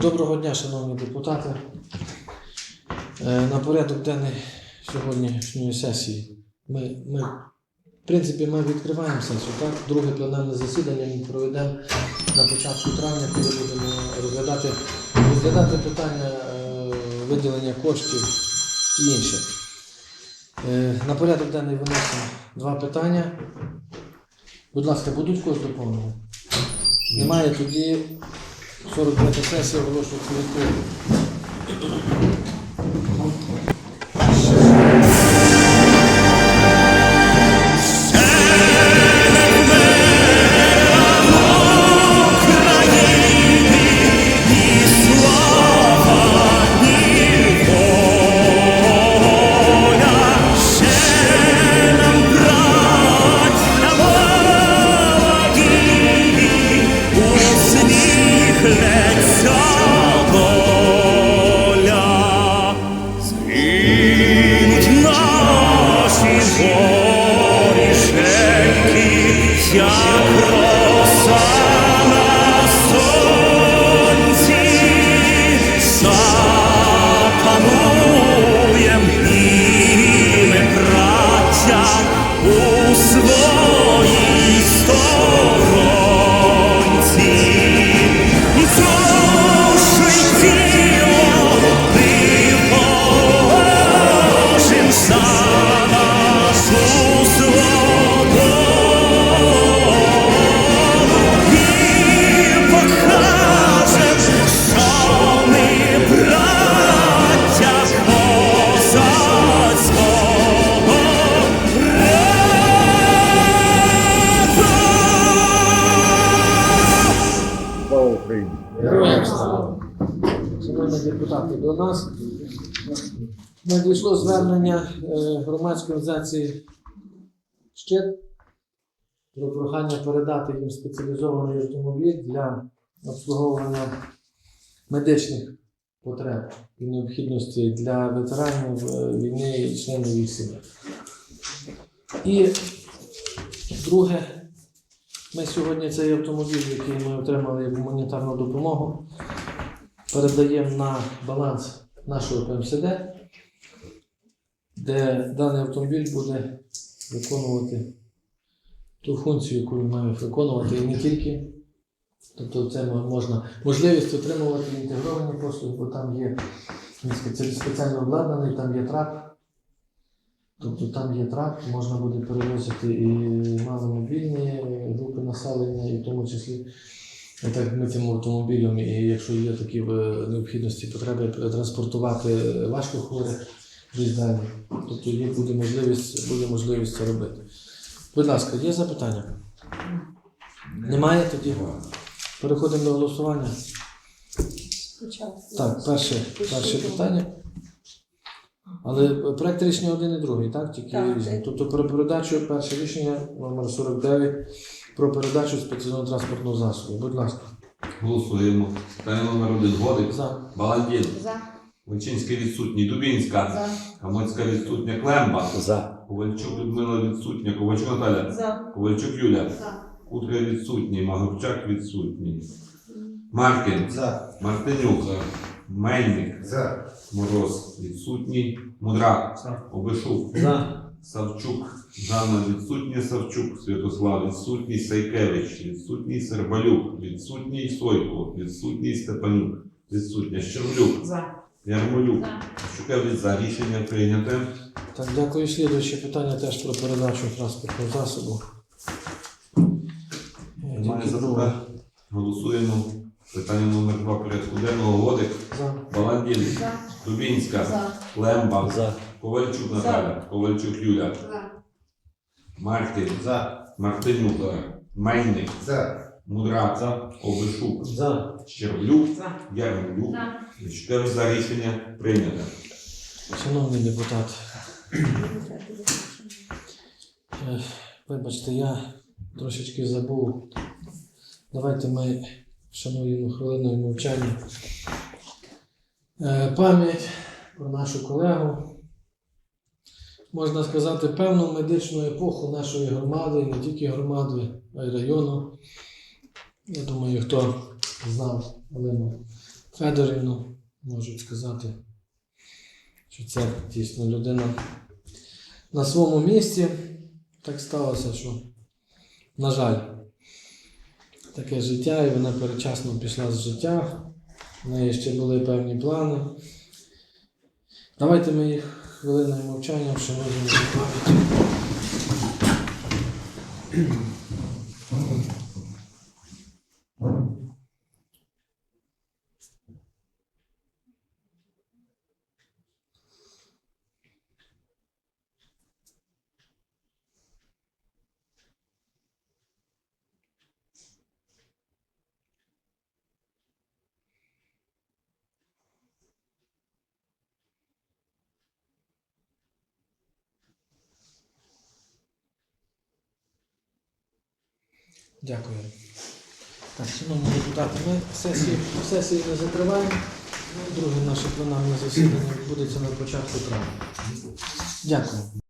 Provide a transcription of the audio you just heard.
Доброго дня, шановні депутати. Е, На порядок денний сьогоднішньої сесії. Ми, ми, в принципі, ми відкриваємо сесію, так? Друге пленарне засідання ми проведемо на початку травня, коли будемо розглядати, розглядати питання е, виділення коштів і інше. Е, На порядок денний виносимо два питання. Будь ласка, будуть когось доповнення? Немає тоді 49 сесія оголошується відкритою. Шановні депутати, до нас надійшло звернення е, громадської організації Щит про прохання передати їм спеціалізований автомобіль для обслуговування медичних потреб і необхідностей для ветеранів е, війни і членів їх сім'ї. І друге, ми сьогодні цей автомобіль, який ми отримали як гуманітарну допомогу, передаємо на баланс нашого ПМСД, де даний автомобіль буде виконувати ту функцію, яку він має виконувати, і не тільки. Тобто це можна можливість отримувати інтегровані послуги, бо там є спеціально обладнаний, там є трап. Тобто там є трап, можна буде перевозити і маломобільні групи населення, і в тому числі е, так ми цим автомобілем, і якщо є такі е, необхідності, потреби транспортувати важкохворих далі. Тобто є буде можливість, буде можливість це робити. Будь ласка, є запитання? Немає тоді? Переходимо до голосування. Так, перше, перше питання. Але проект рішення один і другий, так? Тільки Так. різні. Тобто про передачу, перше рішення номер 49 про передачу спеціального транспортного засобу. Будь ласка. Голосуємо. Питання номер один. Годик. За. Баландін. За. Вичинський відсутній. Дубінська. За. Хамоцька відсутня. Клемба. За. Ковальчук Людмила відсутня. Ковальчук Наталя. За. Ковальчук Юля. За. Кутка відсутній. Магурчак відсутній. Маркін. За. Мартинюк. Мельник. За. Мороз відсутній. Мудрак. За. Обишук. За. Савчук. Жанна відсутня. Савчук. Святослав відсутній. Сайкевич. Відсутній. Сербалюк. Відсутній. Сойко. Відсутній. Степанюк. Відсутня. Щерблюк. За. Ярмолюк. За. Шукевич за. Рішення прийняте. Так, дякую. Слідуюче питання теж про передачу транспортного засобу. Немає запитань. Голосуємо. Питання номер два порядку денного. Годик. Баландін. За. Дубінська. За. Лемба. За. Ковальчук Наталя. Ковальчук Юля. За. Мартин. За. Мартинюк. Мельник. За. Мудрак. За. Обишук. За. Щерблюк. За. Ярмолюк. За. Шукевич за. Рішення прийняте. Шановний депутат, е, вибачте, я трошечки забув. Давайте ми вшануємо хвилиною мовчання. Е, Пам'ять про нашу колегу. Можна сказати, певну медичну епоху нашої громади, не тільки громади, а й району. Я думаю, хто знав Олену Федорівну, можуть сказати, що це дійсно людина на своєму місці. Так сталося, що, на жаль, таке життя, і вона передчасно пішла з життя. В неї ще були певні плани. Давайте ми їх хвилиною мовчання можемо пам'ять. Дякую. Так, шановні депутати, ми сесію, сесію не закриваємо. Друге наше пленарне засідання відбудеться на початку травня. Дякую.